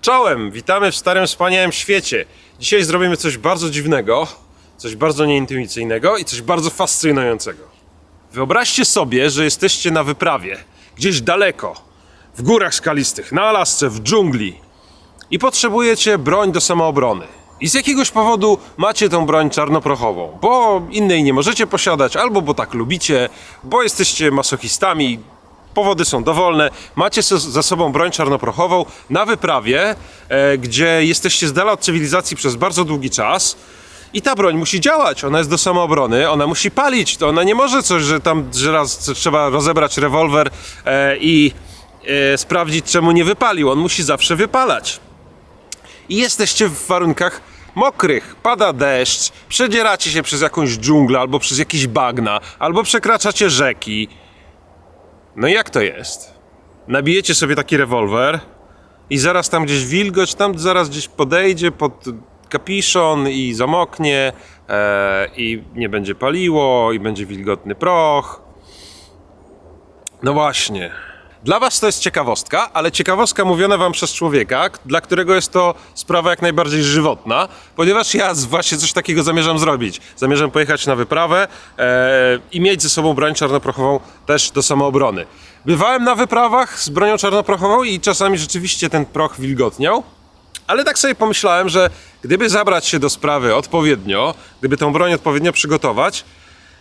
Czołem! Witamy w starym, wspaniałym świecie. Dzisiaj zrobimy coś bardzo dziwnego, coś bardzo nieintuicyjnego i coś bardzo fascynującego. Wyobraźcie sobie, że jesteście na wyprawie, gdzieś daleko, w górach skalistych, na Alasce, w dżungli i potrzebujecie broń do samoobrony. I z jakiegoś powodu macie tą broń czarnoprochową, bo innej nie możecie posiadać, albo bo tak lubicie, bo jesteście masochistami, powody są dowolne. Macie za sobą broń czarnoprochową na wyprawie, e, gdzie jesteście z dala od cywilizacji przez bardzo długi czas. I ta broń musi działać, ona jest do samoobrony, ona musi palić, to ona nie może coś, że tam że raz trzeba rozebrać rewolwer e, i e, sprawdzić czemu nie wypalił, on musi zawsze wypalać. I jesteście w warunkach mokrych, pada deszcz, przedzieracie się przez jakąś dżunglę albo przez jakieś bagna, albo przekraczacie rzeki. No jak to jest? Nabijecie sobie taki rewolwer i zaraz tam gdzieś wilgoć, tam zaraz gdzieś podejdzie pod kapiszon i zamoknie e, i nie będzie paliło i będzie wilgotny proch. No właśnie. Dla Was to jest ciekawostka, ale ciekawostka mówiona Wam przez człowieka, dla którego jest to sprawa jak najbardziej żywotna, ponieważ ja właśnie coś takiego zamierzam zrobić. Zamierzam pojechać na wyprawę e, i mieć ze sobą broń czarnoprochową też do samoobrony. Bywałem na wyprawach z bronią czarnoprochową i czasami rzeczywiście ten proch wilgotniał, ale tak sobie pomyślałem, że gdyby zabrać się do sprawy odpowiednio, gdyby tą broń odpowiednio przygotować,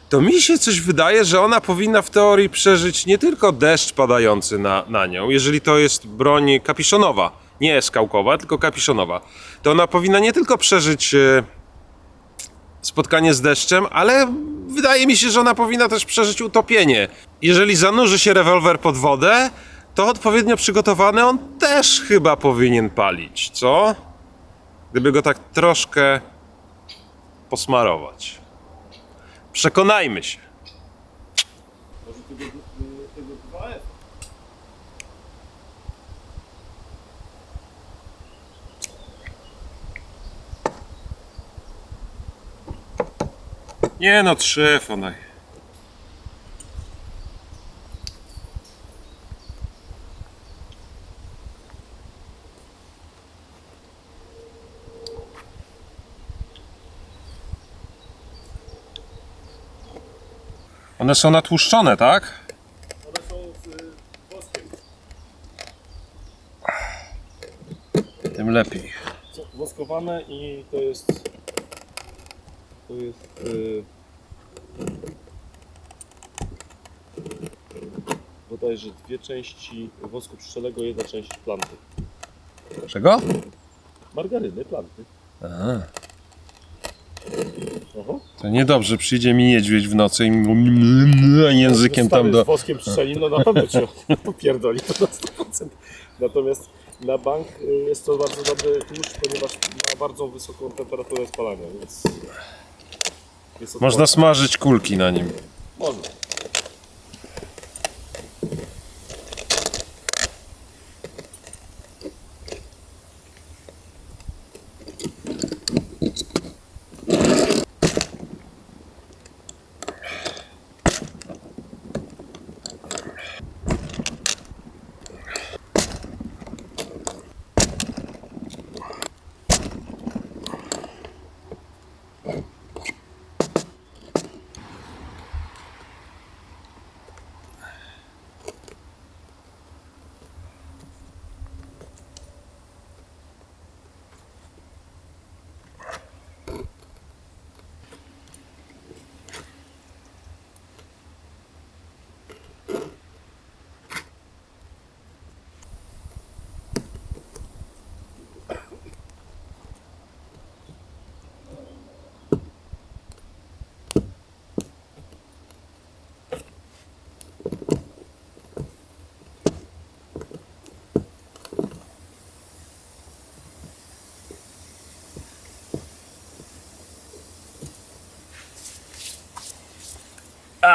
to mi się coś wydaje, że ona powinna w teorii przeżyć nie tylko deszcz padający na, na nią, jeżeli to jest broń kapiszonowa, nie skałkowa, tylko kapiszonowa, to ona powinna nie tylko przeżyć e, spotkanie z deszczem, ale wydaje mi się, że ona powinna też przeżyć utopienie. Jeżeli zanurzy się rewolwer pod wodę, to odpowiednio przygotowany on też chyba powinien palić, co? Gdyby go tak troszkę posmarować. Przekonajmy się. Może tego, tego 2F. Nie no, trzy one. One są natłuszczone, tak? One są z y, woskiem. Tym lepiej. Woskowane i to jest... To jest... Y, bodajże dwie części wosku pszczelego, jedna część planty. Czego? Margaryny, planty. Aha. Aha. To niedobrze, przyjdzie mi niedźwiedź w nocy i mi- językiem tam do... z woskiem pszczelim, no na pewno cię popierdoli to na 100%. Natomiast na bank y, jest to bardzo dobry tłuszcz, ponieważ ma bardzo wysoką temperaturę spalania, więc... Można smażyć kulki na nim. Można.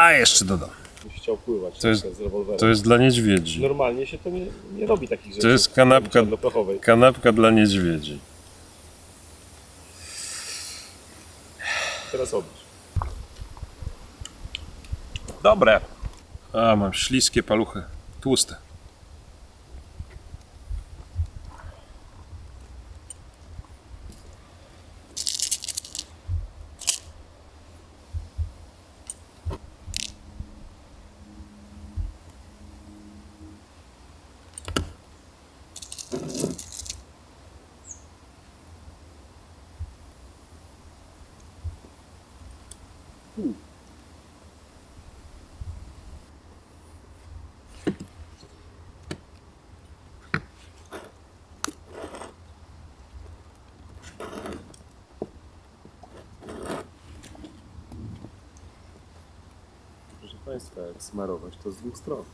A, jeszcze dodam. Byś chciał pływać To jest- z rewolwerem. To jest dla niedźwiedzi. Normalnie się to nie, nie robi takich rzeczy. To jest kanapka, kanapka dla niedźwiedzi. Teraz odbierz. Dobre. A, mam śliskie paluchy. Tłuste. Hmm. Państwa, jak smarować to z dwóch stron.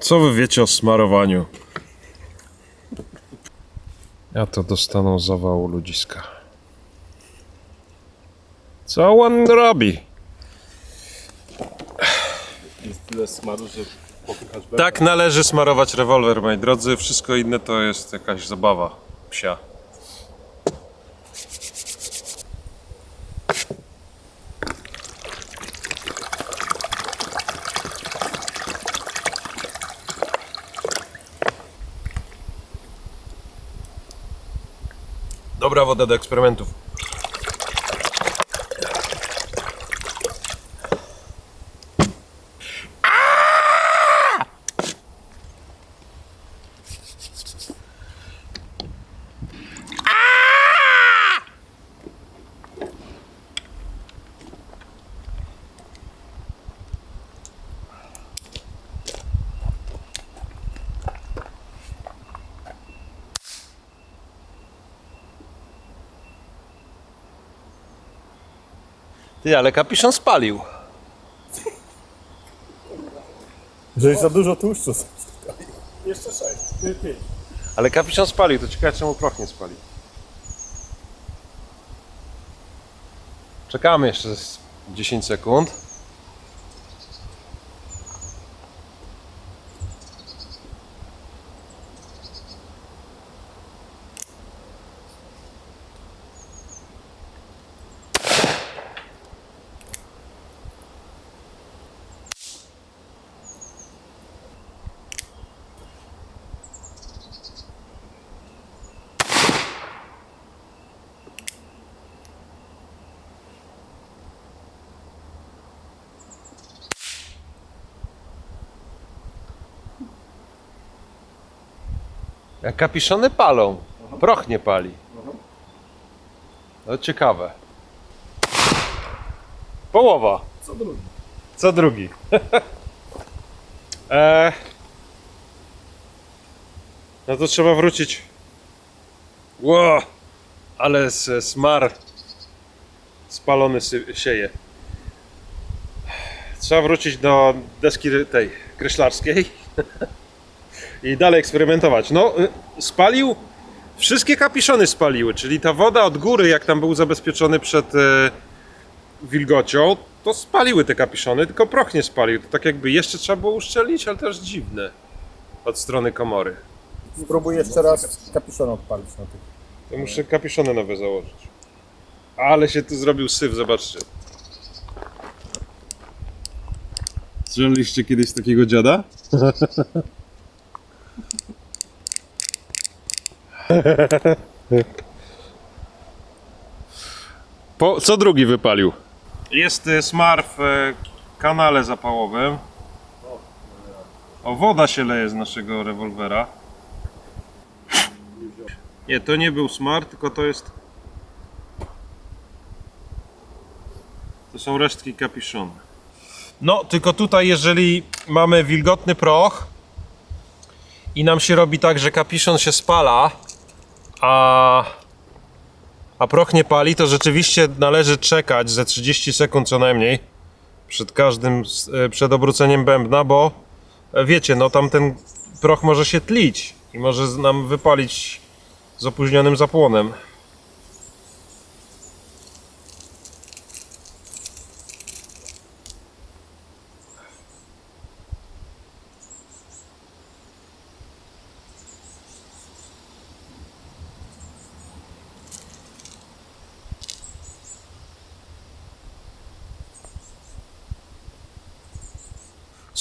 Co wy wiecie o smarowaniu? Ja to dostaną zawału ludziska. Co on robi? Jest tyle smaru, że popychasz. Tak należy smarować rewolwer, moi drodzy. Wszystko inne to jest jakaś zabawa psia. Dobra woda do eksperymentów. Ty, ale kapiszon spalił. Żeś za dużo tłuszczu. Jeszcze sześć. Ty, ty. Ale kapiszon spalił, to ciekawe czemu proch nie spali. Czekamy jeszcze z 10 sekund. Jak kapiszony palą, proch nie pali. No ciekawe. Połowa. Co drugi? Co drugi. e... No to trzeba wrócić. Ło! Ale smar spalony sieje. Trzeba wrócić do deski tej kreślarskiej i dalej eksperymentować. No, y, spalił. Wszystkie kapiszony spaliły, czyli ta woda od góry, jak tam był zabezpieczony przed e, wilgocią, to spaliły te kapiszony, tylko proch nie spalił. To tak jakby jeszcze trzeba było uszczelić, ale też dziwne. Od strony komory. Spróbuj jeszcze raz kapiszon odpalić na tych. To muszę kapiszony nowe założyć. Ale się tu zrobił syf, zobaczcie. Słyszeliście kiedyś takiego dziada? Po, co drugi wypalił? Jest y, smar w y, kanale zapałowym. O, woda się leje z naszego rewolwera. Nie, to nie był smar, tylko to jest. To są resztki kapiszonu. No, tylko tutaj, jeżeli mamy wilgotny proch i nam się robi tak, że kapiszon się spala, a, a proch nie pali, to rzeczywiście należy czekać ze 30 sekund co najmniej przed każdym, e, przed obróceniem bębna, bo e, wiecie, no tam ten proch może się tlić i może nam wypalić z opóźnionym zapłonem.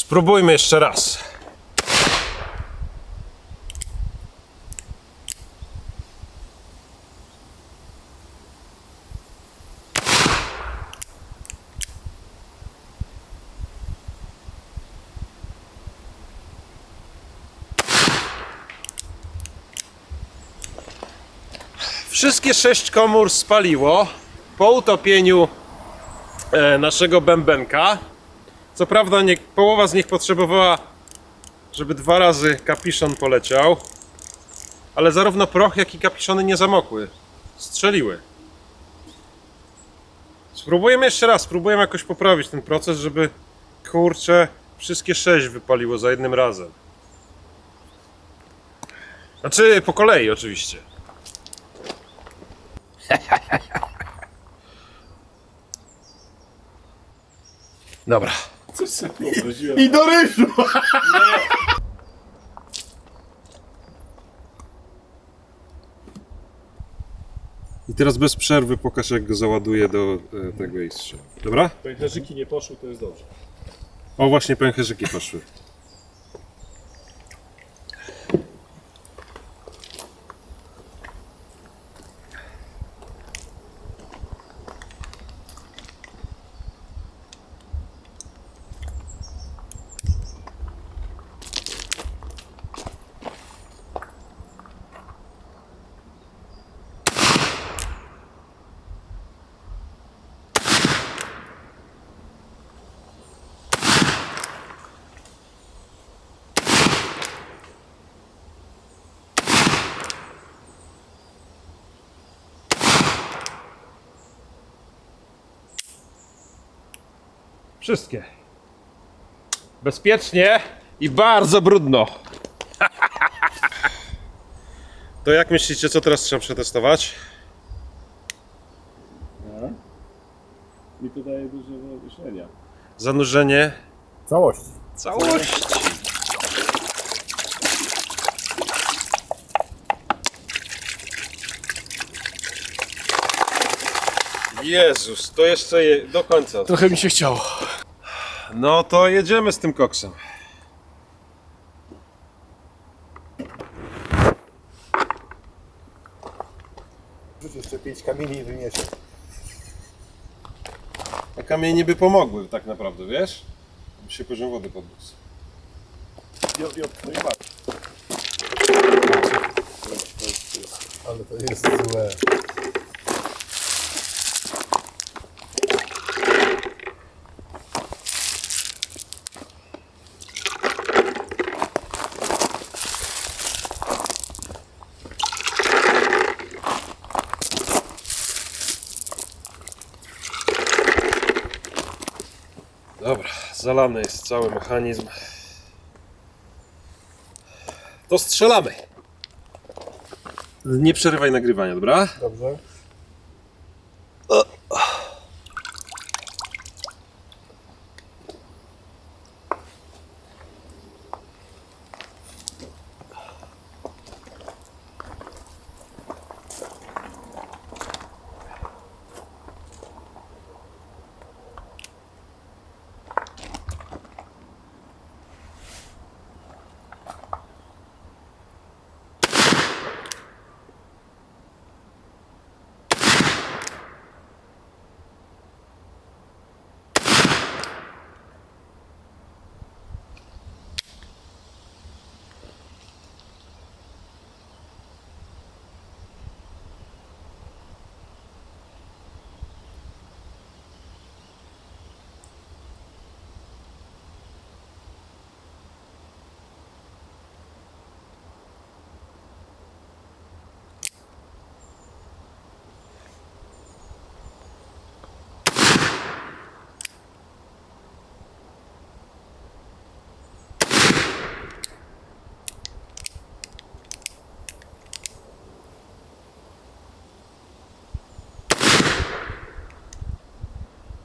Spróbujmy jeszcze raz. Wszystkie sześć komór spaliło po utopieniu e, naszego bębenka. Co prawda nie, połowa z nich potrzebowała, żeby dwa razy kapiszon poleciał, ale zarówno proch, jak i kapiszony nie zamokły. Strzeliły. Spróbujemy jeszcze raz, spróbujemy jakoś poprawić ten proces, żeby kurczę wszystkie sześć wypaliło za jednym razem. Znaczy po kolei oczywiście. Dobra. Coś sobie wyobraziłem. I do ryżu! I teraz bez przerwy pokaż jak go załaduję do e, tego i strzał. Dobra? Pęcherzyki nie poszły, to jest dobrze. O właśnie pęcherzyki poszły. Wszystkie. Bezpiecznie i bardzo brudno. To jak myślicie, co teraz trzeba przetestować? Mi to daje dużo do myślenia. Zanurzenie Całości. całości. Jezus, to jeszcze je, do końca. Trochę mi się chciało. No to jedziemy z tym koksem. Rzuć jeszcze pięć kamieni i wymieszaj. A kamienie by pomogły tak naprawdę, wiesz? By się poziom wody podniósł. I od, i. Ale to jest złe. Dobra, zalany jest cały mechanizm. To strzelamy. Nie przerywaj nagrywania, dobra? Dobrze?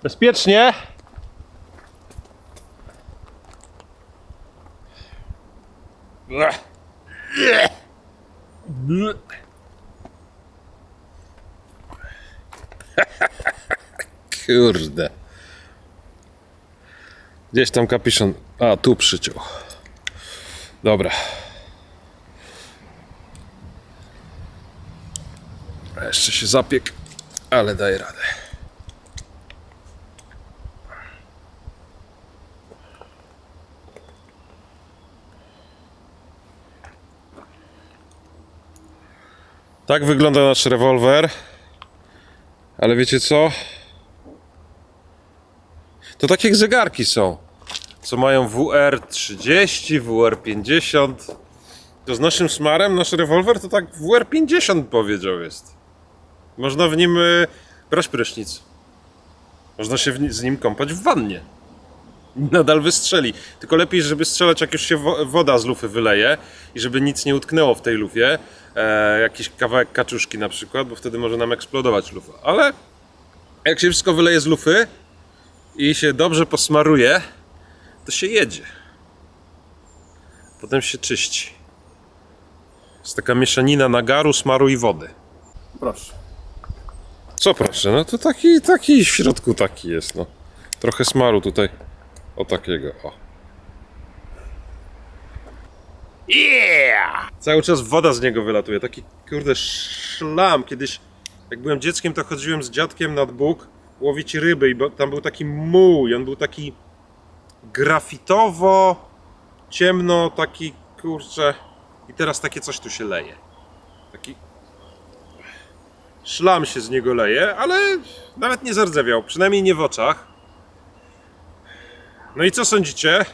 Bezpiecznie. Kurde. Gdzieś tam kapiszon. A, tu przyciął. Dobra. Jeszcze się zapiek, ale daję radę. Tak wygląda nasz rewolwer. Ale wiecie co? To takie jak zegarki są. Co mają WR30, WR50. To z naszym smarem, nasz rewolwer to tak WR50 powiedział jest. Można w nim y, brać prysznic. Można się z nim kąpać w wannie. Nadal wystrzeli. Tylko lepiej, żeby strzelać, jak już się wo- woda z lufy wyleje i żeby nic nie utknęło w tej lufie. E, jakiś kawałek kaczuszki na przykład, bo wtedy może nam eksplodować lufa. Ale jak się wszystko wyleje z lufy i się dobrze posmaruje, to się jedzie. Potem się czyści. Jest taka mieszanina nagaru, smaru i wody. Proszę. Co proszę, no to taki, taki w środku taki jest, no. Trochę smaru tutaj. O takiego, o. Yeah! Cały czas woda z niego wylatuje, taki kurde szlam. Kiedyś, jak byłem dzieckiem, to chodziłem z dziadkiem nad Bóg łowić ryby i tam był taki muł i on był taki grafitowo, ciemno, taki kurczę. I teraz takie coś tu się leje. Taki szlam się z niego leje, ale nawet nie zardzewiał, przynajmniej nie w oczach. No i co sądzicie?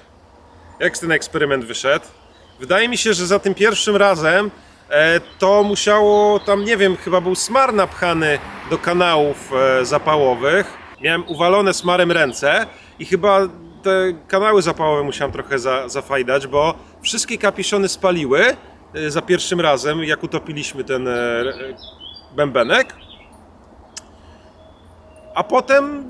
Jak ten eksperyment wyszedł? Wydaje mi się, że za tym pierwszym razem e, to musiało, tam nie wiem, chyba był smar napchany do kanałów e, zapałowych. Miałem uwalone smarem ręce i chyba te kanały zapałowe musiałem trochę za, zafajdać, bo wszystkie kapiszony spaliły e, za pierwszym razem, jak utopiliśmy ten e, e, bębenek. A potem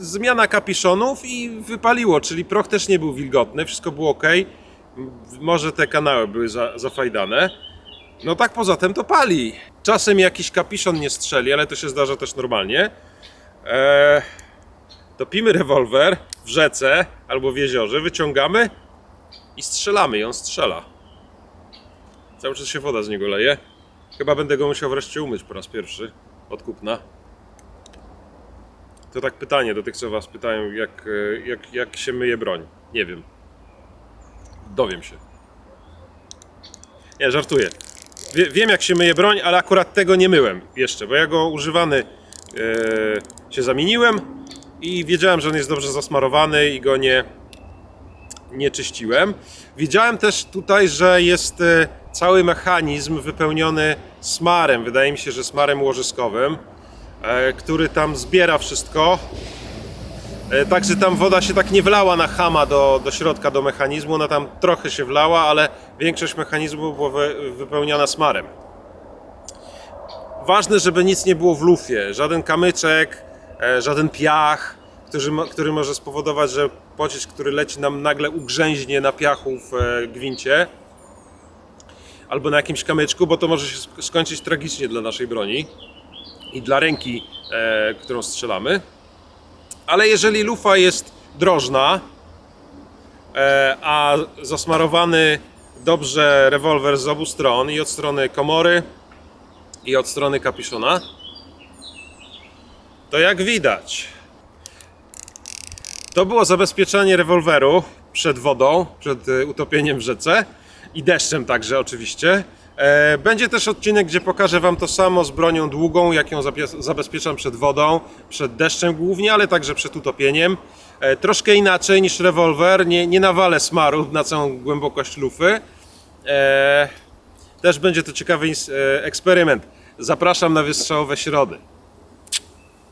zmiana kapiszonów i wypaliło, czyli proch też nie był wilgotny, wszystko było ok. Może te kanały były za, zafajdane. No tak poza tym to pali. Czasem jakiś kapiszon nie strzeli, ale to się zdarza też normalnie. Eee, topimy rewolwer w rzece albo w jeziorze, wyciągamy i strzelamy i on strzela. Cały czas się woda z niego leje. Chyba będę go musiał wreszcie umyć po raz pierwszy od kupna. To tak pytanie do tych, co was pytają, jak, e, jak, jak się myje broń. Nie wiem. Dowiem się. Nie, żartuję. Wie, wiem, jak się myje broń, ale akurat tego nie myłem jeszcze, bo ja go używany e, się zamieniłem i wiedziałem, że on jest dobrze zasmarowany i go nie, nie czyściłem. Widziałem też tutaj, że jest e, cały mechanizm wypełniony smarem. Wydaje mi się, że smarem łożyskowym, który tam zbiera wszystko. E, Także tam woda się tak nie wlała na chama do, do środka, do mechanizmu. Ona tam trochę się wlała, ale większość mechanizmu była wy, wypełniona smarem. Ważne, żeby nic nie było w lufie. Żaden kamyczek, e, żaden piach, który, który może spowodować, że pocisk, który leci nam nagle ugrzęźnie na piachu w e, gwincie albo na jakimś kamyczku, bo to może się sk- skończyć tragicznie dla naszej broni i dla ręki, e, którą strzelamy. Ale jeżeli lufa jest drożna, e, a zasmarowany dobrze rewolwer z obu stron, i od strony komory, i od strony kapiszona, to jak widać, to było zabezpieczenie rewolweru przed wodą, przed e, utopieniem w rzece i deszczem także oczywiście. E, Będzie też odcinek, gdzie pokażę Wam to samo z bronią długą, jak ją zabezpieczam przed wodą, przed deszczem głównie, ale także przed utopieniem. E, Troszkę inaczej niż rewolwer, nie, nie nawalę smaru na całą głębokość lufy. E, Też będzie to ciekawy eksperyment. Zapraszam na wystrzałowe środy.